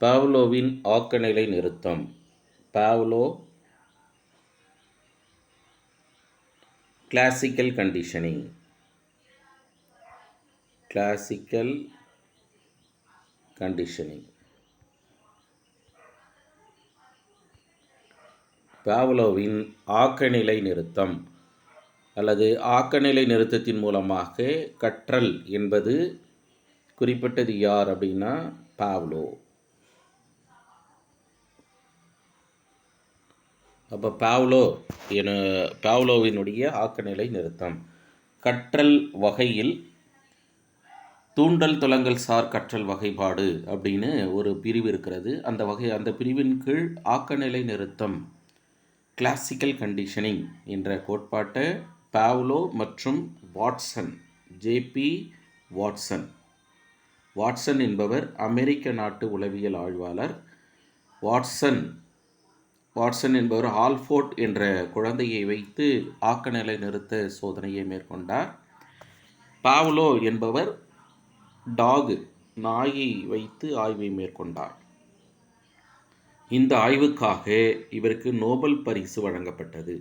பாவ்லோவின் ஆக்கநிலை நிறுத்தம். Pavlov classical conditioning classical conditioning பாவ்லோவின் ஆக்கநிலை நிறுத்தம் அல்லது ஆக்கநிலை நிறுத்தத்தின் மூலமாக கற்றல் என்பது குறிப்பிட்டது யார் அப்படின்னா பாவ்லோ. அப்போ பாவ்லோ என பாவ்லோவினுடைய ஆக்கநிலை நிறுத்தம். கற்றல் வகையில் தூண்டல் துலங்கல் சார் கற்றல் வகைப்பாடு அப்படின்னு ஒரு பிரிவு இருக்கிறது. அந்த வகை அந்த பிரிவின் கீழ் ஆக்கநிலை நிறுத்தம். கிளாசிக்கல் கண்டிஷனிங் என்ற கோட்பாட்டை பாவ்லோ மற்றும் வாட்சன் ஜேபி வாட்சன். வாட்சன் என்பவர் அமெரிக்க நாட்டு உளவியல் ஆய்வாளர். வாட்சன் வாட்சன் என்பவர் ஆல்ஃபோர்ட் என்ற குழந்தையை வைத்து ஆக்கநிலை நிறுத்த சோதனையை மேற்கொண்டார். பாவ்லோ என்பவர் டாகு நாயை வைத்து ஆய்வை மேற்கொண்டார். இந்த ஆய்வுக்காக இவருக்கு நோபல் பரிசு வழங்கப்பட்டது.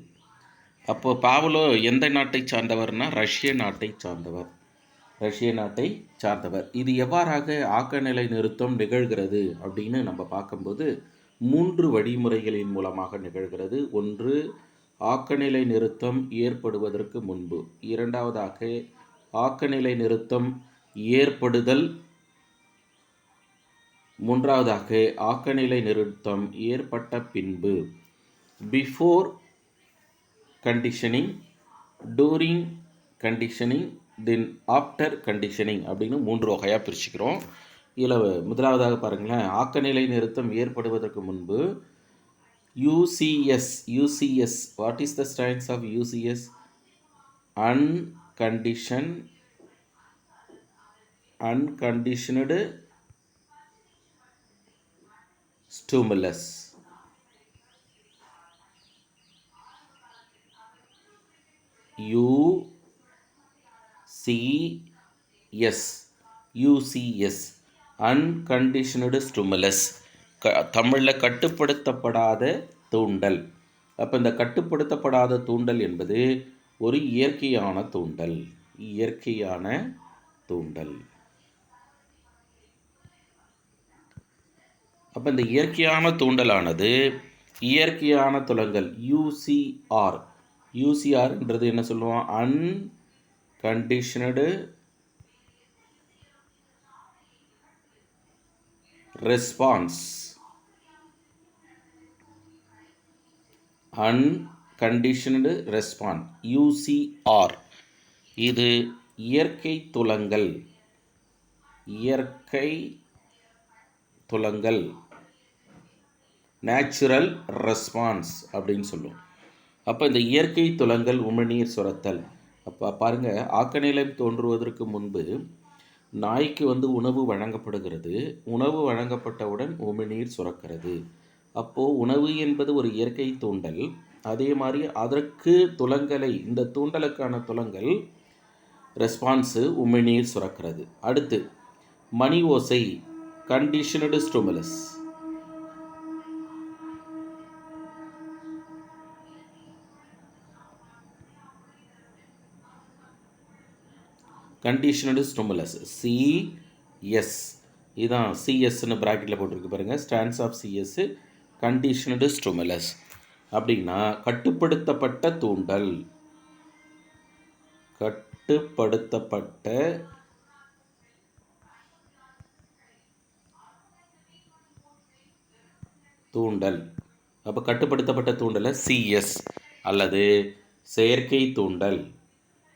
அப்போ பாவ்லோ எந்த நாட்டை சார்ந்தவர்னா ரஷ்ய நாட்டை சார்ந்தவர். ரஷ்ய நாட்டை சார்ந்தவர். இது எவ்வாறாக ஆக்கநிலை நிறுத்தம் நிகழ்கிறது அப்படின்னு நம்ம பார்க்கும்போது மூன்று வழிமுறைகளின் மூலமாக நிகழ்கிறது. ஒன்று ஆக்கநிலை நிறுத்தம் ஏற்படுவதற்கு முன்பு. இரண்டாவதாக ஆக்கநிலை நிறுத்தம் ஏற்படுதல். மூன்றாவதாக ஆக்கநிலை நிறுத்தம் ஏற்பட்ட பின்பு. Before conditioning during conditioning then after conditioning அப்படின்னு மூன்று வகையாக பிரிச்சுக்கிறோம். இதில் முதலாவதாக பாருங்களேன். ஆக்கநிலை நிறுத்தம் ஏற்படுவதற்கு முன்பு UCS UCS what is the stands of UCS uncondition unconditioned stimulus UCS UCS unconditioned stimulus க தமிழில் கட்டுப்படுத்தப்படாத தூண்டல். அப்போ இந்த கட்டுப்படுத்தப்படாத தூண்டல் என்பது ஒரு இயற்கையான தூண்டல். இயற்கையான தூண்டல். அப்போ இந்த இயற்கையான தூண்டலானது இயற்கையான துலங்கல் யூசிஆர் யூசிஆர்ன்றது என்ன சொல்லுவோம் unconditioned response. Unconditioned response UCR இது இயற்கை துலங்கள் இயற்கை துலங்கள் நேச்சுரல் ரெஸ்பான்ஸ் அப்படின்னு சொல்லுவோம். அப்போ இந்த இயற்கை துலங்கள் உமிழ்நீர் சுரத்தல். அப்போ பாருங்கள் ஆக்கநிலம் தோன்றுவதற்கு முன்பு நாய்க்கு வந்து உணவு வழங்கப்படுகிறது. உணவு வழங்கப்பட்டவுடன் உமிழ்நீர் சுரக்கிறது. அப்போது உணவு என்பது ஒரு இயற்கை தூண்டல். அதே மாதிரி அதற்கு துலங்கலை இந்த தூண்டலுக்கான துலங்கல் ரெஸ்பான்ஸு உமிழ்நீர் சுரக்கிறது. அடுத்து மணி ஓசை conditioned stimulus conditioned stimulus CS இதுதான் சிஎஸ்ன்னு ப்ராக்கெட்டில் போட்டிருக்கு பாருங்கள் stands of CS conditioned stimulus அப்படின்னா கட்டுப்படுத்தப்பட்ட தூண்டல். கட்டுப்படுத்தப்பட்ட தூண்டல். அப்போ கட்டுப்படுத்தப்பட்ட தூண்டலை சிஎஸ் அல்லது செயற்கை தூண்டல்.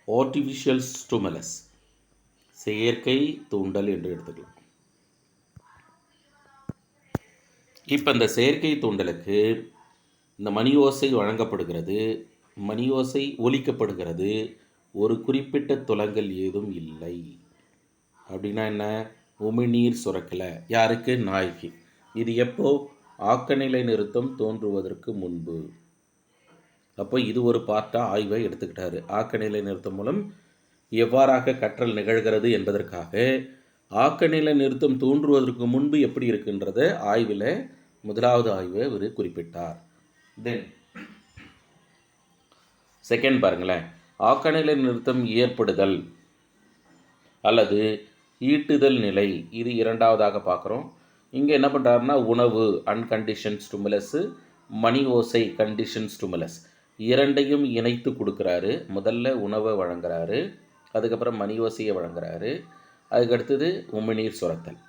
ஆர்டிஃபிஷியல் ஸ்டூமலஸ் செயற்கை தூண்டல் என்று எடுத்துக்கலாம். இப்போ இந்த செயற்கை தூண்டலுக்கு இந்த மணி ஓசை வழங்கப்படுகிறது மணி ஓசை ஒலிக்கப்படுகிறது ஒரு குறிப்பிட்ட துலங்கல் ஏதும் இல்லை. அப்படின்னா என்ன? உமிழ்நீர் சுரக்கலை. யாருக்கு? நாய்க்கு. இது எப்போ? ஆக்கநிலை நிறுத்தம் தோன்றுவதற்கு முன்பு. அப்போ இது ஒரு பார்ட்டாக ஆய்வை எடுத்துக்கிட்டாரு. ஆக்கநிலை நிறுத்தம் மூலம் எவ்வாறாக கற்றல் நிகழ்கிறது என்பதற்காக ஆக்கநிலை நிறுத்தம் தோன்றுவதற்கு முன்பு எப்படி இருக்குன்றத ஆய்வில் முதலாவது ஆய்வை இவர் குறிப்பிட்டார். தென் செகண்ட் பாருங்களேன். ஆக்கநிலை நிறுத்தம் ஏற்படுதல் அல்லது ஈட்டுதல் நிலை இது இரண்டாவதாக பார்க்குறோம். இங்கே என்ன பண்ணுறாருன்னா உணவு அன்கண்டிஷன் ஸ்டுமுலஸ்ஸு மணி ஓசை கண்டிஷன் ஸ்டுமுலஸ் இரண்டையும் இணைத்து கொடுக்குறாரு. முதல்ல உணவை வழங்குறாரு. அதுக்கப்புறம் மணி ஓசையை வழங்குறாரு. அதுக்கடுத்தது உமிநீர் சுரத்தல்.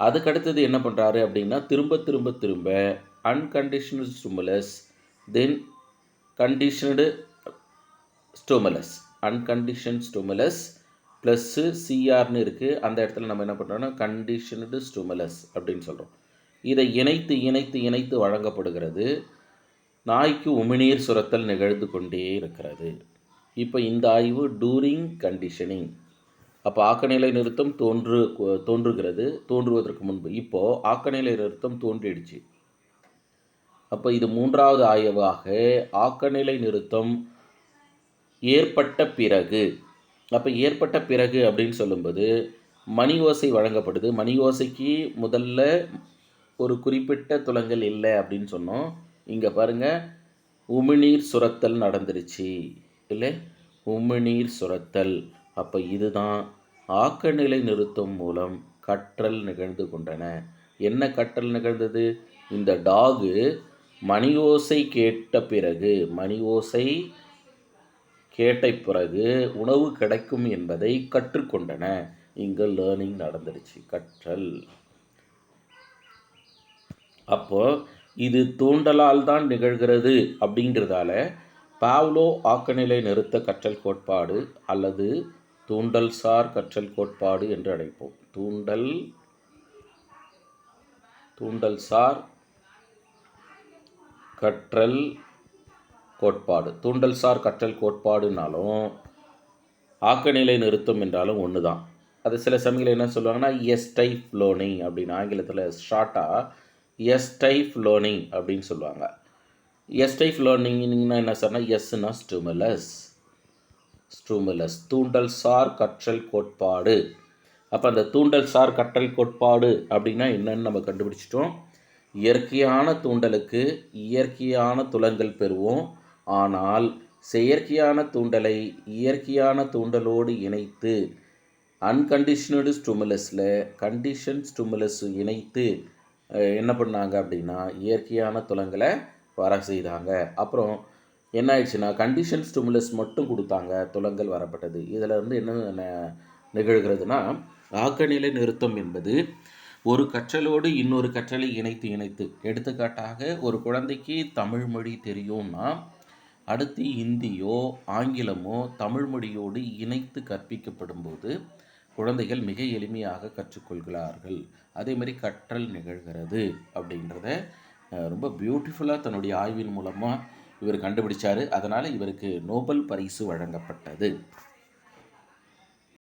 அதுக்கடுத்தது என்ன பண்ணுறாரு அப்படின்னா திரும்ப திரும்ப திரும்ப unconditional stimulus then conditioned stimulus uncondition stimulus plus சிஆர்னு இருக்குது அந்த இடத்துல நம்ம என்ன பண்ணுறோம்னா கண்டிஷனடு ஸ்டோமலஸ் அப்படின்னு சொல்கிறோம் இதை இணைத்து இணைத்து இணைத்து வழங்கப்படுகிறது. நாய்க்கு உமிநீர் சுரத்தல் நிகழ்ந்து கொண்டே இருக்கிறது. இப்போ இந்த ஆய்வு டூரிங் கண்டிஷனிங் அப்போ ஆக்கநிலை நிறுத்தம் தோன்று தோன்றுகிறது தோன்றுவதற்கு முன்பு. இப்போது ஆக்கநிலை நிறுத்தம் தோன்றிடுச்சு. அப்போ இது மூன்றாவது ஆய்வாக ஆக்கநிலை நிறுத்தம் ஏற்பட்ட பிறகு. அப்போ ஏற்பட்ட பிறகு அப்படின்னு சொல்லும்போது மணி ஓசை வழங்கப்படுது. மணி ஓசைக்கு முதல்ல ஒரு குறிப்பிட்ட துலங்கல் இல்லை அப்படின்னு சொன்னோம். இங்கே பாருங்கள் உமிநீர் சுரத்தல் நடந்துருச்சு. இல்லை உமிழ்நீர் சுரத்தல். அப்போ இதுதான் ஆக்கநிலை நிறுத்தம் மூலம் கற்றல் நிகழ்ந்து கொண்டன. என்ன கற்றல் நிகழ்ந்தது? இந்த டாகு மணி ஓசை கேட்ட பிறகு மணி ஓசை கேட்ட பிறகு உணவு கிடைக்கும் என்பதை கற்றுக்கொண்டன இங்கே லேர்னிங் நடந்துருச்சு கற்றல். அப்போ இது தூண்டலால் தான் நிகழ்கிறது அப்படிங்கிறதால பாவ்லோ ஆக்கநிலை நிறுத்த கற்றல் கோட்பாடு அல்லது தூண்டல் சார் கற்றல் கோட்பாடு என்று அழைப்போம். தூண்டல் தூண்டல் சார் கற்றல் கோட்பாடு. தூண்டல் சார் கற்றல் கோட்பாடுனாலும் ஆக்கநிலை நிறுத்தம் என்றாலும் ஒன்று தான் அது சில சமயங்கள் என்ன சொல்லுவாங்கன்னா எஸ் டைப் அப்படின்னு ஆங்கிலத்தில் ஷார்ட்டாக எஸ் டைப் அப்படின்னு சொல்லுவாங்க. எஸ் டைப் லேர்னிங்னா என்ன சார்னா எஸ்னா ஸ்டூமுலஸ் ஸ்டூமுலஸ் தூண்டல் சார் கற்றல் கோட்பாடு அப்போ அந்த தூண்டல் சார் கற்றல் கோட்பாடு அப்படின்னா என்னன்னு நம்ம கண்டுபிடிச்சிட்டோம். இயற்கையான தூண்டலுக்கு இயற்கையான துலங்கள் பெறுவோம். ஆனால் செயற்கையான தூண்டலை இயற்கையான தூண்டலோடு இணைத்து அன்கண்டிஷனடு ஸ்டூமுலஸில் கண்டிஷன் ஸ்டூமுலஸ் இணைத்து என்ன பண்ணாங்க அப்படின்னா இயற்கையான துலங்களை வர செய்தாங்க. அப்புறம் என்ன ஆயிடுச்சுன்னா கண்டிஷன் ஸ்டிமுலஸ் மட்டும் கொடுத்தாங்க. துலங்கல் வரப்பட்டது. இதில் வந்து என்ன நிகழ்கிறதுனா ஆக்கநிலை நிறுத்தம் என்பது ஒரு கற்றலோடு இன்னொரு கற்றலை இணைத்து இணைத்து. எடுத்துக்காட்டாக ஒரு குழந்தைக்கு தமிழ் மொழி தெரியும்னா அடுத்து இந்தியோ ஆங்கிலமோ தமிழ் மொழியோடு இணைத்து கற்பிக்கப்படும் போது குழந்தைகள் மிக எளிமையாக கற்றுக்கொள்கிறார்கள். அதே மாதிரி கற்றல் நிகழ்கிறது அப்படின்றத ரொம்ப பியூட்டிஃபுல்லாக தன்னுடைய ஆய்வின் மூலமாக இவர் கண்டுபிடிச்சார். அதனால் இவருக்கு நோபல் பரிசு வழங்கப்பட்டது.